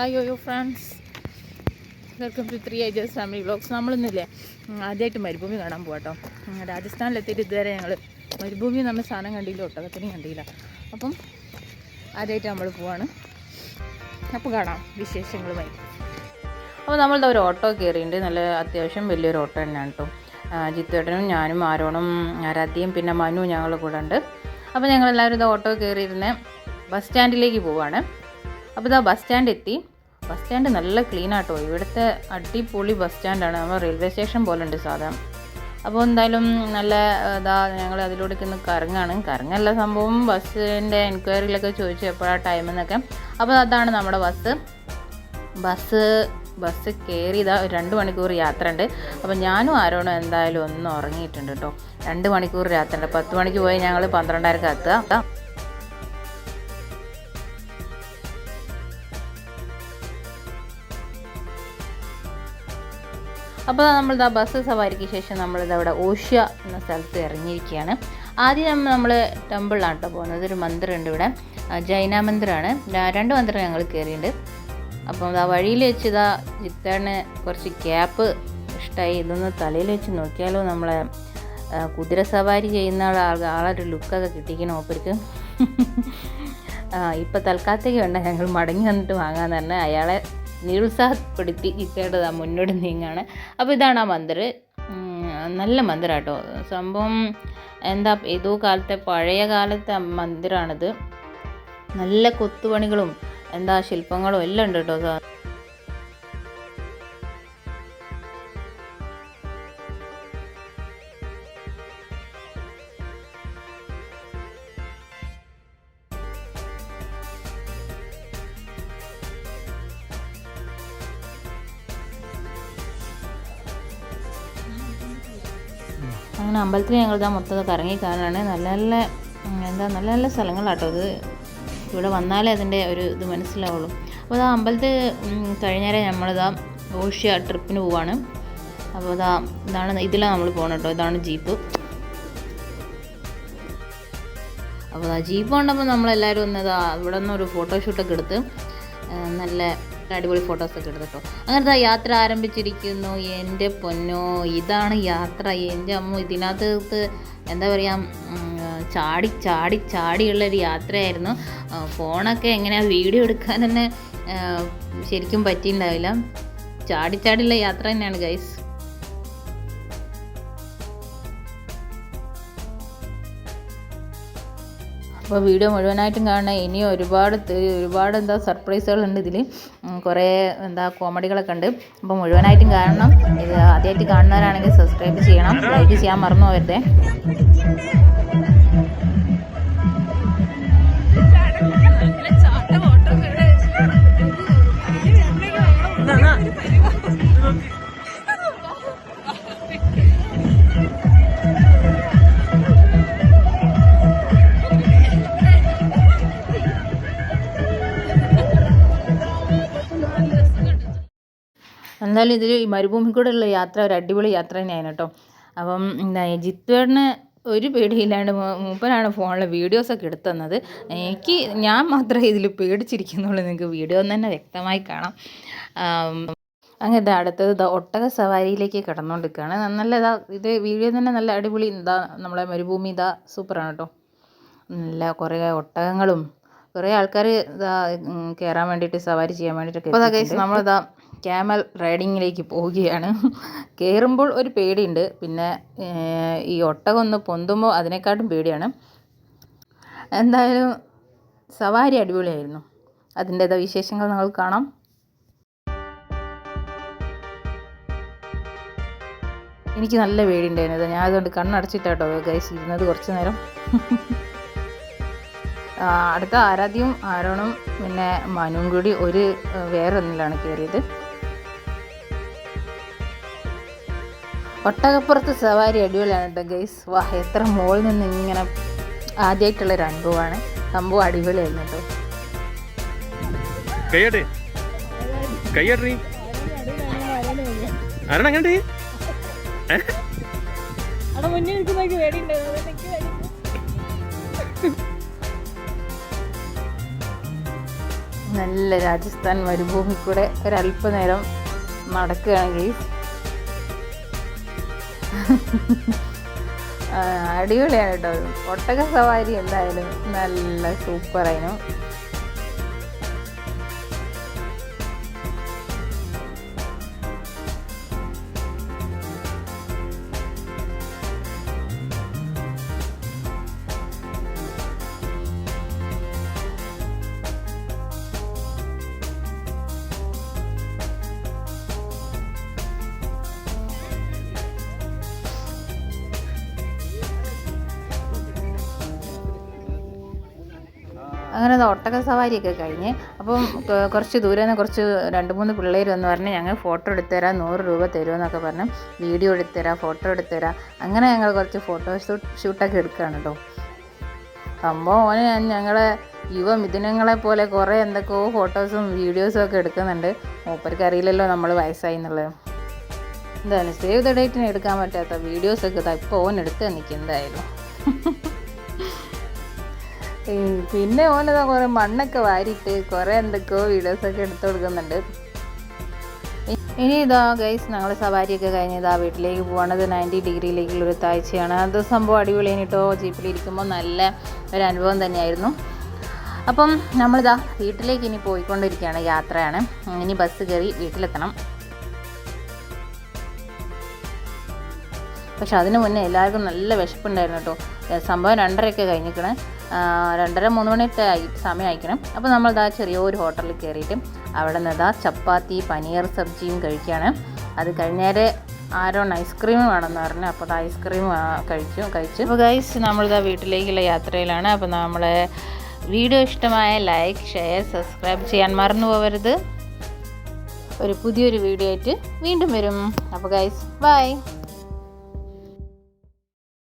Hi yo friends welcome to three agers family vlogs നമ്മളിന്നില്ലേ ആദ്യമായിട്ട് മരുഭൂമി കാണാൻ പോകട്ടോ രാജസ്ഥാനിലെത്തിയിട്ട് ഇതുവരെ ഞങ്ങൾ മരുഭൂമി നമ്മൾ സാധനം കണ്ടില്ല ഒട്ടകത്തിന് കണ്ടില്ല. അപ്പം ആദ്യമായിട്ട് നമ്മൾ പോവാണ്. അപ്പോൾ കാണാം വിശേഷങ്ങളുമായി. അപ്പോൾ നമ്മളുടെ ഒരു ഓട്ടോ കയറിയിട്ടുണ്ട് നല്ല അത്യാവശ്യം വലിയൊരു ഓട്ടോ തന്നെയാണ് കേട്ടോ ജിത്തേട്ടനും ഞാനും ആരോണും ആരാധ്യയും പിന്നെ മനു ഞങ്ങൾ കൂടെ ഉണ്ട്. അപ്പോൾ ഞങ്ങളെല്ലാവരും ഇത് ഓട്ടോ കയറിയിരുന്ന് ബസ് സ്റ്റാൻഡിലേക്ക് പോവാണ്. അപ്പോൾ ഇതാ ബസ് സ്റ്റാൻഡ് എത്തി. ബസ് സ്റ്റാൻഡ് നല്ല ക്ലീൻ ആട്ടോ. ഇവിടുത്തെ അടിപൊളി ബസ് സ്റ്റാൻഡാണ് നമ്മൾ റെയിൽവേ സ്റ്റേഷൻ പോലെ ഉണ്ട് സാധാരണ അപ്പോൾ എന്തായാലും നല്ല ഇതാ ഞങ്ങൾ അതിലൂടെ ഒന്ന് കറങ്ങാണ്. കറങ്ങല്ല സംഭവം ബസ്സിന്റെ എൻക്വയറിയിലൊക്കെ ചോദിച്ചു എപ്പോഴാണ് ടൈം എന്നൊക്കെ. അപ്പോൾ അതാണ് നമ്മുടെ ബസ് ബസ് ബസ് കയറി ഇതാ രണ്ട് മണിക്കൂർ യാത്ര ഉണ്ട് അപ്പോൾ ഞാനും ആരോണോ എന്തായാലും ഒന്ന് ഉറങ്ങിയിട്ടുണ്ട് കേട്ടോ. രണ്ട് മണിക്കൂർ യാത്ര ഉണ്ട് പത്ത് മണിക്ക് പോയി ഞങ്ങൾ പന്ത്രണ്ടരക്ക് എത്തുക. അപ്പോൾ നമ്മൾ ആ ബസ് സവാരിക്ക് ശേഷം നമ്മളിത് അവിടെ ഓഷ്യ എന്ന സ്ഥലത്ത് ഇറങ്ങിയിരിക്കുകയാണ്. ആദ്യം നമ്മൾ ടെമ്പിളിലാണ് കേട്ടോ പോകുന്നത്. ഒരു മന്ദിരമുണ്ട് ഇവിടെ. ജൈന മന്ദിരമാണ് രണ്ട് മന്ദിരം ഞങ്ങൾ കയറിയിട്ടുണ്ട്. അപ്പം ആ വഴിയിൽ വെച്ച് ഇതാ ജിത്തേണ് കുറച്ച് ക്യാപ്പ് ഇഷ്ടമായി ഇതൊന്ന് തലയിൽ വെച്ച് നോക്കിയാലോ നമ്മളെ കുതിര സവാരി ചെയ്യുന്ന ആൾ ആളൊരു ലുക്കൊക്കെ കിട്ടിക്കണം ഓപ്പർക്ക് ഇപ്പോൾ തൽക്കാലത്തേക്ക് വേണ്ട ഞങ്ങൾ മടങ്ങി വന്നിട്ട് വാങ്ങാൻ തന്നെ അയാളെ നിരുത്സാഹപ്പെടുത്തി ചിത്തേട് മുന്നോട്ട് നീങ്ങാണ്. അപ്പോൾ ഇതാണ് ആ മന്ദിർ നല്ല മന്ദിരാട്ടോ. സംഭവം എന്താ ഏതോ കാലത്തെ പഴയ കാലത്തെ മന്ദിരാണിത്. നല്ല കൊത്തുപണികളും എന്താ ശില്പങ്ങളും എല്ലാം ഉണ്ട് കേട്ടോ അങ്ങനെ അമ്പലത്തിൽ ഞങ്ങൾ ഇതാ മൊത്തം കറങ്ങി കാണാണ് നല്ല നല്ല എന്താ നല്ല നല്ല സ്ഥലങ്ങളാട്ടോ ഇത്. ഇവിടെ വന്നാലേ അതിന്റെ ഒരു ഇത് മനസ്സിലാവുള്ളൂ. അപ്പോൾ ഇതാ അമ്പലത്തിൽ കഴിഞ്ഞാലേ നമ്മളിതാ ഓഷ്യ ട്രിപ്പിന് പോവാണ്. അപ്പോൾ ഇതാ ഇതാണ് ഇതിലാണ് നമ്മൾ പോകണം കേട്ടോ. ഇതാണ് ജീപ്പ്. അപ്പോൾ ആ ജീപ്പ് കൊണ്ടപ്പോൾ നമ്മളെല്ലാവരും ഒന്ന് ഇതാ ഇവിടെ നിന്ന് ഒരു ഫോട്ടോഷൂട്ടൊക്കെ എടുത്ത് നല്ല അടിപൊളി ഫോട്ടോസൊക്കെ എടുത്തിട്ടോ. അങ്ങനത്തെ യാത്ര ആരംഭിച്ചിരിക്കുന്നു. എന്റെ പൊന്നോ ഇതാണ് യാത്ര. എന്റെ അമ്മ ഇതിനകത്ത് എന്താ പറയുക ചാടി ചാടി ചാടിയുള്ളൊരു യാത്രയായിരുന്നു. ഫോണൊക്കെ എങ്ങനെയാ വീഡിയോ എടുക്കാൻ തന്നെ ശരിക്കും പറ്റിയിട്ടുണ്ടാവില്ല ചാടി ചാടിയുള്ള യാത്ര തന്നെയാണ് ഗൈസ് അപ്പോൾ വീഡിയോ മുഴുവനായിട്ടും കാണുന്ന ഇനിയും ഒരുപാട് ഒരുപാട് എന്താ സർപ്രൈസുകളുണ്ട് ഇതിൽ കുറേ എന്താ കോമഡികളൊക്കെ ഉണ്ട്. അപ്പോൾ മുഴുവനായിട്ടും കാണണം. ഇത് ആദ്യമായിട്ട് കാണുന്നവരാണെങ്കിൽ സബ്സ്ക്രൈബ് ചെയ്യണം. ലൈക്ക് ചെയ്യാൻ മറന്നു പോകരുതേ. എന്തായാലും ഇതിൽ മരുഭൂമി കൂടെ ഉള്ള യാത്ര ഒരു അടിപൊളി യാത്ര തന്നെയാണ് കേട്ടോ. അപ്പം എന്താ ജിത്തുവേടിന് ഒരു പേടിയില്ലാണ്ട് മൂപ്പനാണ് ഫോണിൽ വീഡിയോസൊക്കെ എടുത്തു തന്നത് എനിക്ക് ഞാൻ മാത്രമേ ഇതിൽ പേടിച്ചിരിക്കുന്നുള്ളൂ. നിങ്ങൾക്ക് വീഡിയോ തന്നെ വ്യക്തമായി കാണാം. അങ്ങനെ ഇതാ അടുത്തത് ഇതാ ഒട്ടക സവാരിയിലേക്ക് കടന്നുകൊണ്ടിരിക്കുകയാണ്. നല്ല ഇതാ ഇത് വീഡിയോ തന്നെ നല്ല അടിപൊളി ഇതാ നമ്മളെ മരുഭൂമി ഇതാ സൂപ്പറാണ് കേട്ടോ. നല്ല കുറേ ഒട്ടകങ്ങളും കുറേ ആൾക്കാർ ഇതാ കയറാൻ വേണ്ടിയിട്ട് സവാരി ചെയ്യാൻ വേണ്ടിയിട്ടൊക്കെ അപ്പോൾ ഗൈസ് നമ്മളിതാ ക്യാമൽ റൈഡിങ്ങിലേക്ക് പോവുകയാണ്. കയറുമ്പോൾ ഒരു പേടിയുണ്ട്. പിന്നെ ഈ ഒട്ടകം ഒന്ന് പൊന്തുമ്പോൾ അതിനെക്കാട്ടും പേടിയാണ്. എന്തായാലും സവാരി അടിപൊളിയായിരുന്നു. അതിന്റേതായ വിശേഷങ്ങൾ നിങ്ങൾ കാണാം. എനിക്ക് നല്ല പേടിയുണ്ടായിരുന്നു ഞാൻ അതുകൊണ്ട് കണ്ണടച്ചിട്ടാട്ടോ ഗൈസ് ഇരുന്നത് കുറച്ച് നേരം. അടുത്ത ആരാധ്യം ആരോണും പിന്നെ മനുവും കൂടി ഒരു വേറൊന്നിലാണ് വേറെ ഒന്നിലാണ് കയറിയത്. ഒട്ടകപ്പുറത്ത് സവാരി അടിപൊളിയാണ് കേട്ടോ ഗൈസ്. വാ എത്ര മുകളിൽ നിന്ന് ഇങ്ങനെ ആദ്യമായിട്ടുള്ളൊരു അനുഭവമാണ്. സംഭവം അടിപൊളിയായിരുന്നു കേട്ടോ അവിടെ മുന്നിൽ നിൽക്കുന്നതൊക്കെ പേടിയുണ്ടായിരുന്നു നല്ല രാജസ്ഥാൻ മരുഭൂമി കൂടെ ഒരല്പനേരം നടക്കുകയാണ് ഗെയ്സ് അടിപൊളിയാണ് കേട്ടോ. ഒട്ടക സവാരി എന്തായാലും നല്ല സൂപ്പറായിരുന്നു. അങ്ങനെ ഒട്ടക സവാരിയൊക്കെ കഴിഞ്ഞ് അപ്പം കുറച്ച് ദൂരെ നിന്ന് കുറച്ച് രണ്ട് മൂന്ന് പിള്ളേർ വന്ന് പറഞ്ഞ് ഞങ്ങൾ ഫോട്ടോ എടുത്തുതരാം നൂറ് രൂപ തരുമെന്നൊക്കെ പറഞ്ഞ് വീഡിയോ എടുത്തുതരാം ഫോട്ടോ എടുത്തുതരാം. അങ്ങനെ ഞങ്ങൾ കുറച്ച് ഫോട്ടോ ഷൂട്ട് ഷൂട്ടൊക്കെ എടുക്കുകയാണ് കേട്ടോ. സംഭവം ഓന് ഞാൻ ഞങ്ങളെ യുവ മിഥുനങ്ങളെ പോലെ കുറേ എന്തൊക്കെയോ ഫോട്ടോസും വീഡിയോസും ഒക്കെ എടുക്കുന്നുണ്ട്. മൂപ്പർക്ക് അറിയില്ലല്ലോ നമ്മൾ വയസ്സായി എന്നുള്ളത്. എന്താണ് സേവ് ദ ഡേറ്റിന് എടുക്കാൻ പറ്റാത്ത വീഡിയോസൊക്കെ ഇപ്പോൾ ഓൻ എടുത്ത് നിൽക്കും എന്തായാലും. പിന്നെ ഓനതാ കുറേ മണ്ണൊക്കെ വാരിയിട്ട് കുറേ എന്തൊക്കെയോ വീഡിയോസൊക്കെ എടുത്തു കൊടുക്കുന്നുണ്ട്. ഇനി ഇതാ ഗൈസ് ഞങ്ങൾ സവാരിയൊക്കെ കഴിഞ്ഞ് ഇതാ വീട്ടിലേക്ക് പോകണത് നയന്റി ഡിഗ്രിയിലേക്കുള്ള ഒരു താഴ്ചയാണ്. അത് സംഭവം അടിപൊളിയാണ് കേട്ടോ ജീപ്പിലിരിക്കുമ്പോൾ നല്ല ഒരു അനുഭവം തന്നെയായിരുന്നു. അപ്പം നമ്മളിതാ വീട്ടിലേക്ക് ഇനി പോയിക്കൊണ്ടിരിക്കുകയാണ് യാത്രയാണ്. ഇനി ബസ് കയറി വീട്ടിലെത്തണം. പക്ഷെ അതിന് മുന്നേ എല്ലാവർക്കും നല്ല വിശപ്പുണ്ടായിരുന്നു കേട്ടോ. സംഭവം രണ്ടരയൊക്കെ കഴിഞ്ഞിരിക്കണേ. രണ്ടര മൂന്ന് മണിയൊക്കെ ആയി സമയം അയക്കണം അപ്പോൾ നമ്മൾ ഇതാ ചെറിയൊരു ഹോട്ടലിൽ കയറിയിട്ട് അവിടെ നിന്ന് ഇതാ ചപ്പാത്തി പനീർ സബ്ജിയും കഴിക്കുകയാണ്. അത് കഴിഞ്ഞേരെ ആരോൺ ഐസ്ക്രീം വേണമെന്ന് പറഞ്ഞു അപ്പോൾ അത് ഐസ്ക്രീം കഴിച്ചു കഴിച്ചു. അപ്പോൾ ഗൈസ് നമ്മളിതാ വീട്ടിലേക്കുള്ള യാത്രയിലാണ്. അപ്പോൾ നമ്മളെ വീഡിയോ ഇഷ്ടമായ ലൈക്ക് ഷെയർ സബ്സ്ക്രൈബ് ചെയ്യാൻ മറന്നു പോകരുത് ഒരു പുതിയൊരു വീഡിയോ ആയിട്ട് വീണ്ടും വരും. അപ്പോൾ ഗൈസ് ബൈ